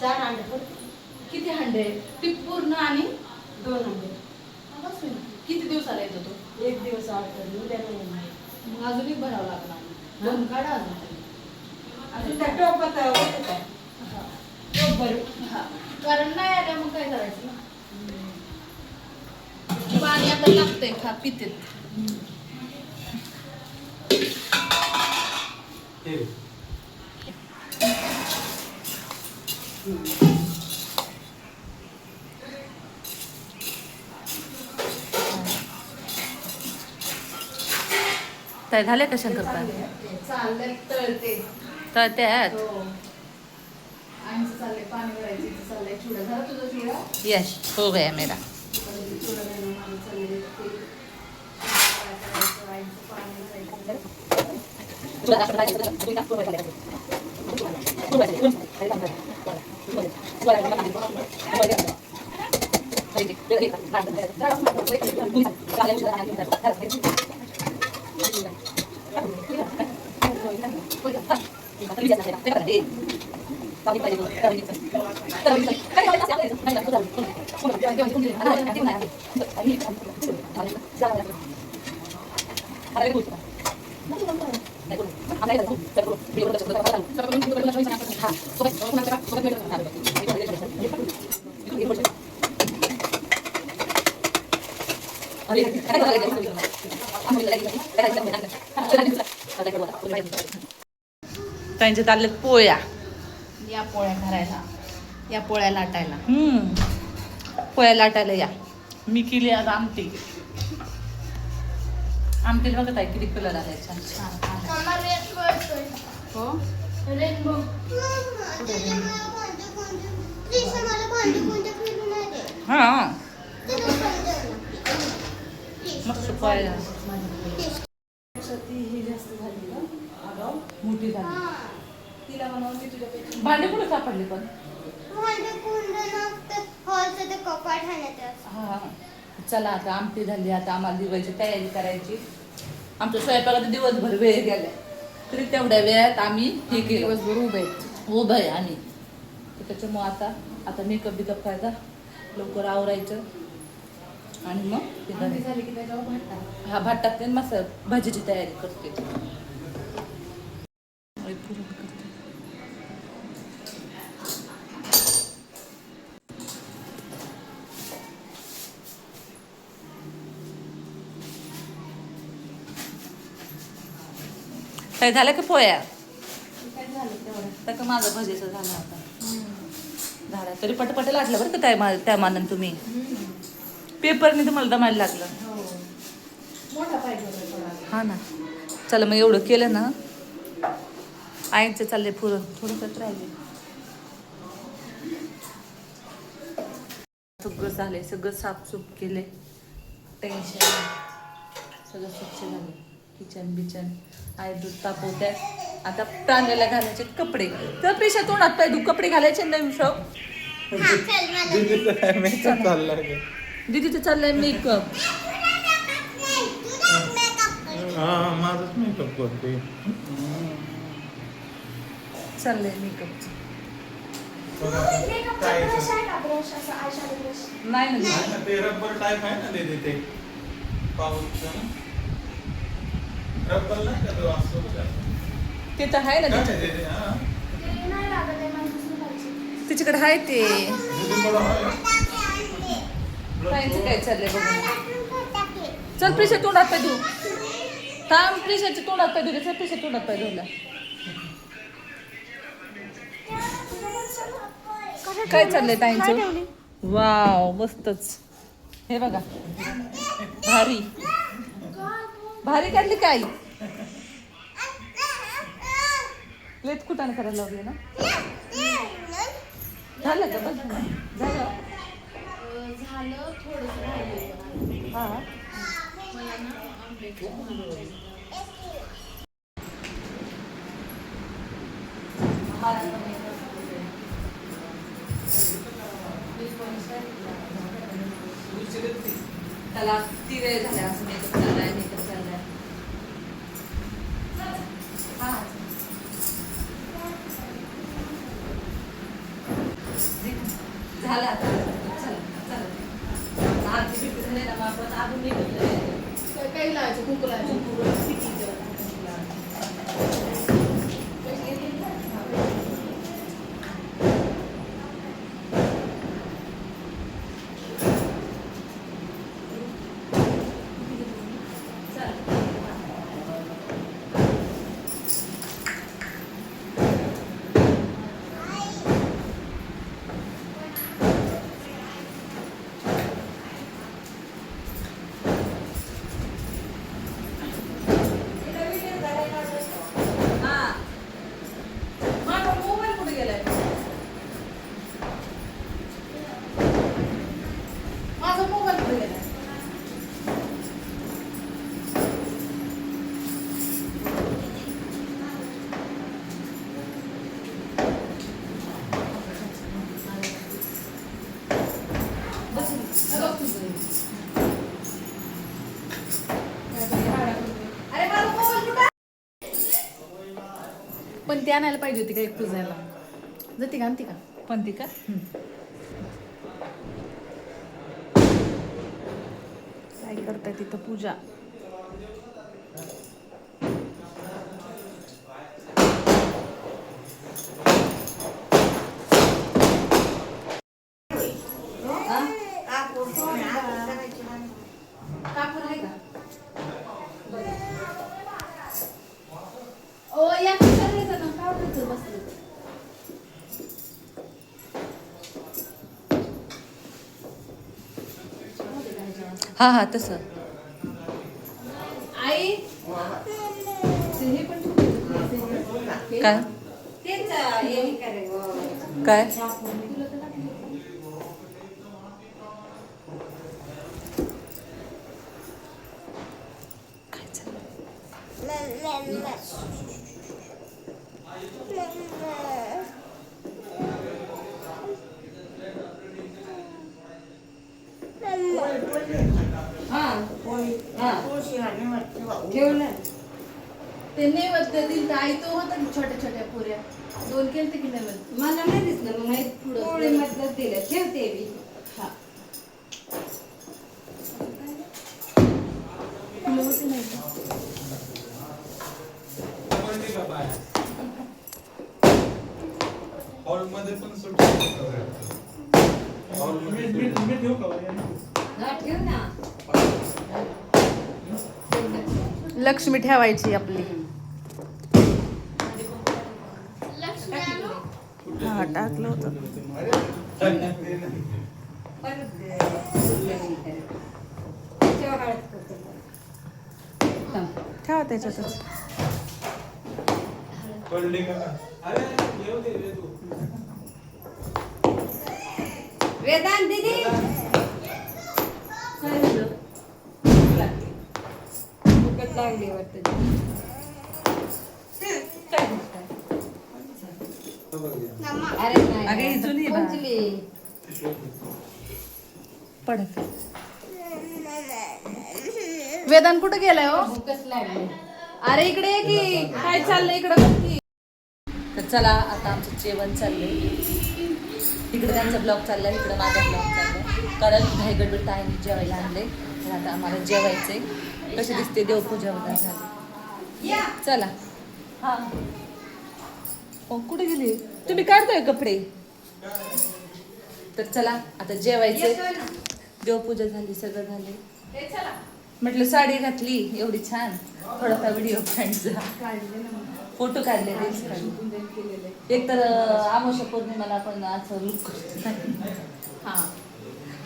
चार अंडे हो पुरते किती हंडे? ती पूर्ण आणि दोन अंडे होईल. किती दिवसाला येतो तो? एक दिवस. मग अजून एक भरावं लागणार. दोन काढा अजून त्या टोपात. टोप भरू. हा. कारण नाही आल्या मग काय करायचं ना? पाणी आता लागतंय खा काय झाले का शंकरपाळी चाललंय तळते. तळत्यात हो. यश. हो गया मेरा. इकडे चिवडा बनवून माझं चाललंय ते काय करायचं, आईचं पाणी भरायचं. त्यांचे चालले पोळ्या. या पोळ्या करायला. या पोळ्या लाटायला. हम्म. पोळ्या लाटायला या. मी केली आज आमटी. आमटीला बघत आहे किती कलर आलाय छान छान हो? हा. मस्त पोळ्या ती ही जास्त झाली मोठी तिला भांडे कुठे सापडले पण? हा. चला आता आमटी झाली. आता आम्हाला दिवाळीची तयारी करायची. आमच्या स्वयंपाकात दिवसभर वेळ गेलाय. तरी तेवढ्या वेळात आम्ही हे केलं. दिवसभर उभे आहेत उभं आहे आणि तर त्याच्यामुळं आता आता मेकअप बिकअप करायचा. लवकर आवरायचं. आणि मग झाली की त्याच्यावर भात. हा भात टाकते मस्त भाजीची तयारी करते. काय झालं का पोया? काय झालं तेवढं? तर का माझं भजीचं झालं आता. झालं. तरी पटपट लाटलं बरं का त्या मा त्या मानानं तुम्ही? पेपरने तुम्हाला दमायला लागलं. हो. थोडा. हा ना. चला मग एवढं केलं ना. आईचं चाललंय पुरण थोडंसंच राहिले. सगळं झालंय. सगळं साफसूफ केले टेन्शन सगळं स्वच्छ झालं किचन बिचन आई दूध तापवत्यात आता प्राण्याला घालायचे कपडे. तर पेशा तोंडात पाय तू कपडे घालायचे नवीन शॉप दिदीचं काय मेकअप चाललाय? दीदीचं चाललंय मेकअप हा माझंच मेकअप करते. चाललंय मेकअपचं नाही ना ते रबर टाईप आहे ना दीदी ते. पाऊसचं तिथं ते तर आहे ना तिच्या- तिच्याकडे आहे ते. दीदीकडं काय चाललंय बघ चल प्रिशा तोंडात पाय तू थांब प्रिशाच्या तोंडात पाय धुले चल प्रिशा तोंडात पाय धुला. काय चाललंय ताईंचं? वाव मस्तच. हे बघा. भारी. भारी काढली काय लेट कुठाने करायला लावली ना? झालं का? बस झालं. झालं? थोडंसं हा. त्याला ती वेळ झाल्या असं मेकअप चाललाय झाला आता. चला चला. आरती भेटू झाले ना मग आपण काही लावायचं कुंकू लावायचं. पण ती आणायला पाहिजे होती का एक पुजायला जाते का? आणते का? पण ती का काय करताय तिथं पूजा कापूर आहे का ओ या करायचं ना काय होतं बसलं हा हा तसं. आई काय? काय झालं? ते नैवेद्य दिल तर आई तो होता की छोट्या छोट्या पुऱ्या. दोन केलते की नैवेद्य? मला नाही दिसलं मग माहीत पुढं. पोळी मधलं दिलं. ठेवते मी. हा. का हा ठेव ना लक्ष्मी ठेवायची आपली लक्ष्मी आणू हा टाकलं होतं. ठेव त्याच्यातच पडली का अरे येऊ दे येऊ दे. वेदांत दीदी लागली वाटतं काय झालं? काय? अरे नाही अगं, ही जुनी आहे? पडत. वेदांत कुठं गेलाय हो? अरे इकडे ये की. काय चाललंय इकडं? बघ की. तर चला आता आमचं जेवण चाललंय. तिकडे त्यांचा ब्लॉग चाललाय इकडे माझा ब्लॉग चाललाय. कारण घाई गडबड टाइम जेवायला आणले तर आता आम्हाला जेवायचंय. कशी दिसते देवपूजा वगैरे झाली. चला. हा. ओ कुठे गेली? तुम्ही काढताय कपडे? तर चला आता जेवायचे. देवपूजा झाली सगळं झाले. म्हटलं साडी घातली एवढी छान. थोडासा व्हिडिओ फ्रेंडचा फोटो काढले एक तर आमोशा पौर्णिमाला आपण असं लुक हा.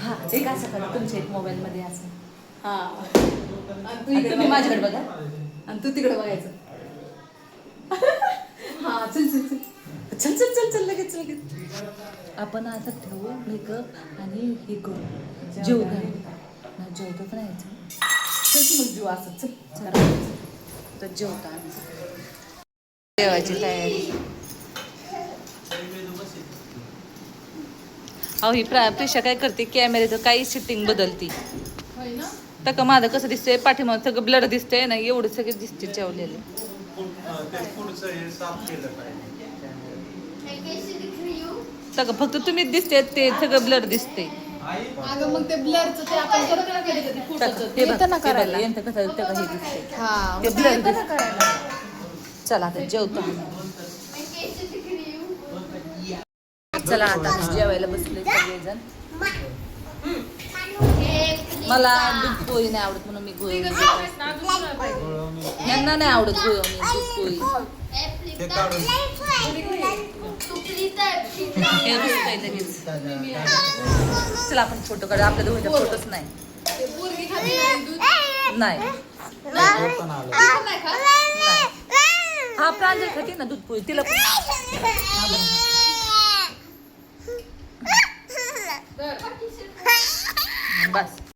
हा एक असं करा तुमच्या एक मोबाईल मध्ये असं. हा. तुम्ही माझ्याकडे बघा. आणि तू तिकडे बघायचं. हा चल चल चल. चल चल चल चल लगेच लगेच. आपण असं ठेवू मेकअप आणि हे करू. जेव घालू नाही जेवतो पण यायचं चल की मग जीव असं चल चला. तर जेवतो आम्ही. जेवायची तयारी. अहो ही प्रा प्रिशा काय करते? कॅमेऱ्याचं काही सिटिंग बदलती. होय ना? तर का माझं कसं दिसतंय? पाठीमाग सगळं ब्लड दिसतंय ना? एवढं सगळे दिसते जेवलेले. सगळं फक्त तुम्हीच दिसते ते सगळं ब्लड दिसते अगं मग ते ब्लरचं ते आपण करतो ना कधी कधी फोटोचं ते बघ, येतं ना ते बघ, करायला यांचं कसं ते. हा. करायला चला आता जेवतो चला आता जेवायला बसले सगळेजण हे मला दूध पोळी नाही आवडत म्हणून मी गोळी यांना नाही आवडत गोळी दूध पोळी ते काढून हे रुसतंय लगेच. चला आपण फोटो काढू. आपल्या दोघींचा फोटोच नाही. नाही. हा प्रांजल खाते ना दूध पोळी तिला पण बस.